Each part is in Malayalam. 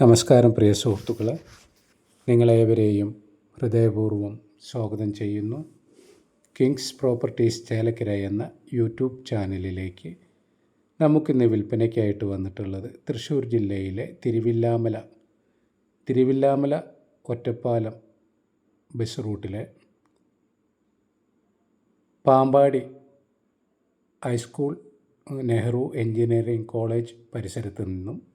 നമസ്കാരം പ്രിയ സുഹൃത്തുക്കളെ. നിങ്ങളേവരെയും ഹൃദയപൂർവം സ്വാഗതം ചെയ്യുന്നു. കിങ്സ് പ്രോപ്പർട്ടീസ് ചേലക്കര എന്ന യൂട്യൂബ് ചാനലിലേക്ക് നമുക്കിന്ന് വിൽപ്പനയ്ക്കായിട്ട് വന്നിട്ടുള്ളത് തൃശ്ശൂർ ജില്ലയിലെ Thiruvilwamala Thiruvilwamala Ottapalam bus റൂട്ടിലെ Pampady high school Nehru engineering college പരിസരത്ത് നിന്നും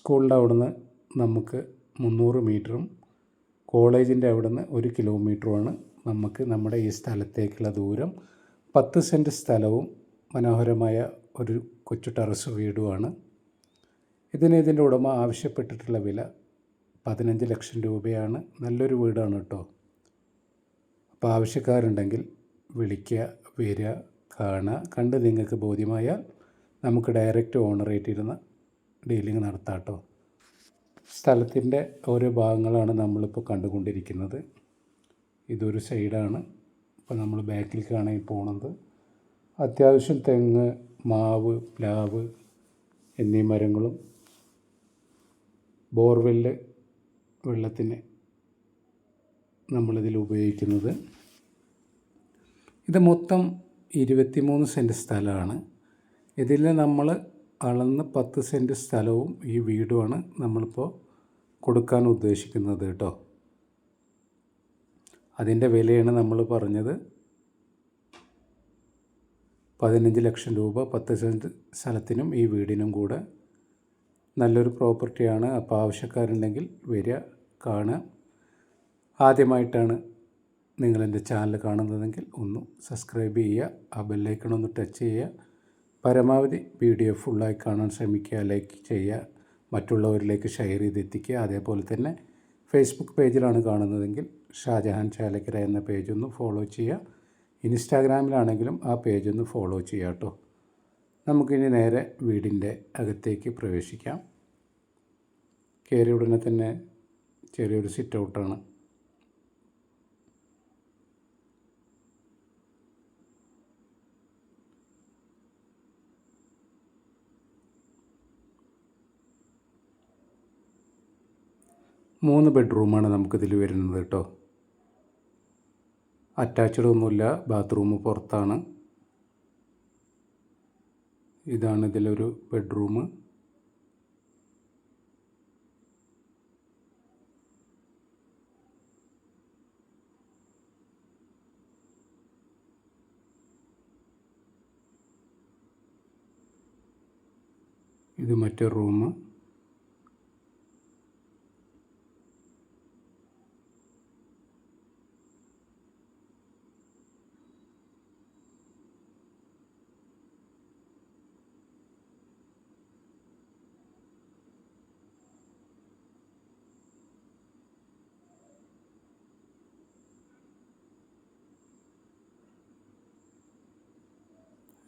സ്കൂളിന്റെ അവിടുന്ന് നമുക്ക് മുന്നൂറ് മീറ്ററും കോളേജിന്റെ അവിടുന്ന് ഒരു കിലോമീറ്ററുമാണ് നമുക്ക് നമ്മുടെ ഈ സ്ഥലത്തേക്കുള്ള ദൂരം. പത്ത് സെന്റ് സ്ഥലവും മനോഹരമായ ഒരു കൊച്ചു ടെറസ് വീടുമാണ്. ഇതിന് ഇതിന്റെ ഉടമ ആവശ്യപ്പെട്ടിട്ടുള്ള വില പതിനഞ്ച് ലക്ഷം രൂപയാണ്. നല്ലൊരു വീടാണ് കേട്ടോ. അപ്പോൾ ആവശ്യക്കാരുണ്ടെങ്കിൽ വിളിക്കുക വരിക കാണുക. കണ്ട് നിങ്ങൾക്ക് ബോധ്യമായാൽ നമുക്ക് ഡയറക്റ്റ് ഓണറേറ്റ് ഓണറേറ്റിരുന്ന് ഡീലിംഗ് നടത്താം കേട്ടോ. സ്ഥലത്തിന്റെ ഓരോ ഭാഗങ്ങളാണ് നമ്മളിപ്പോൾ കണ്ടുകൊണ്ടിരിക്കുന്നത്. ഇതൊരു സൈഡാണ്. ഇപ്പോൾ നമ്മൾ ബാക്കിലേക്കാണ് പോണത്. അത്യാവശ്യം തെങ്ങ് മാവ് പ്ലാവ് എന്നീ മരങ്ങളും ബോർവെല്ല് വെള്ളത്തിന് നമ്മളിതിൽ ഉപയോഗിക്കുന്നത്. ഇത് മൊത്തം ഇരുപത്തിമൂന്ന് സെന്റ് സ്ഥലമാണ്. ഇതിൽ നമ്മൾ അളന്ന് പത്ത് സെന്റ് സ്ഥലവും ഈ വീടുമാണ് നമ്മളിപ്പോൾ കൊടുക്കാൻ ഉദ്ദേശിക്കുന്നത് കേട്ടോ. അതിന്റെ വിലയാണ് നമ്മൾ പറഞ്ഞത് പതിനഞ്ച് ലക്ഷം രൂപ പത്ത് സെന്റ് സ്ഥലത്തിനും ഈ വീടിനും കൂടെ. നല്ലൊരു പ്രോപ്പർട്ടിയാണ്. അപ്പോൾ ആവശ്യക്കാരുണ്ടെങ്കിൽ വരിക കാണുക. ആദ്യമായിട്ടാണ് നിങ്ങളെന്റെ ചാനൽ കാണുന്നതെങ്കിൽ ഒന്ന് സബ്സ്ക്രൈബ് ചെയ്യുക ആ ബെല്ലൈക്കൺ ഒന്ന് ടച്ച് ചെയ്യുക. പരമാവധി വീഡിയോ ഫുള്ളായി കാണാൻ ശ്രമിക്കുക ലൈക്ക് ചെയ്യുക മറ്റുള്ളവരിലേക്ക് ഷെയർ ചെയ്തെത്തിക്കുക. അതേപോലെ തന്നെ ഫേസ്ബുക്ക് പേജിലാണ് കാണുന്നതെങ്കിൽ ഷാജഹാൻ ചാലക്കര എന്ന പേജ് ഒന്ന് ഫോളോ ചെയ്യുക. ഇൻസ്റ്റാഗ്രാമിലാണെങ്കിലും ആ പേജ് ഒന്ന് ഫോളോ ചെയ്യുക കേട്ടോ. നമുക്കിനി നേരെ വീടിന്റെ അകത്തേക്ക് പ്രവേശിക്കാം. കയറിയ ഉടനെ തന്നെ ചെറിയൊരു സിറ്റ് ഔട്ടാണ്. മൂന്ന് ബെഡ്റൂമാണ് നമുക്കിതിൽ വരുന്നത് കേട്ടോ. അറ്റാച്ച്ഡ് ഒന്നുമില്ല ബാത്റൂം പുറത്താണ്. ഇതാണ് ഇതിലൊരു ബെഡ്റൂം. ഇത് മറ്റൊരു റൂം.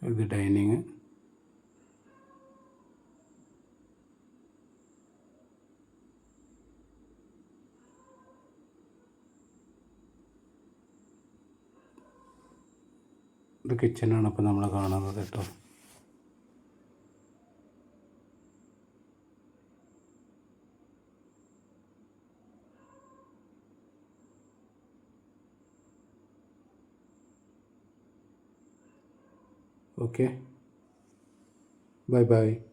ഇത് ഡൈനിങ്. ഇത് കിച്ചനാണ് ഇപ്പോൾ നമ്മൾ കാണുന്നത് കേട്ടോ. okay. Bye bye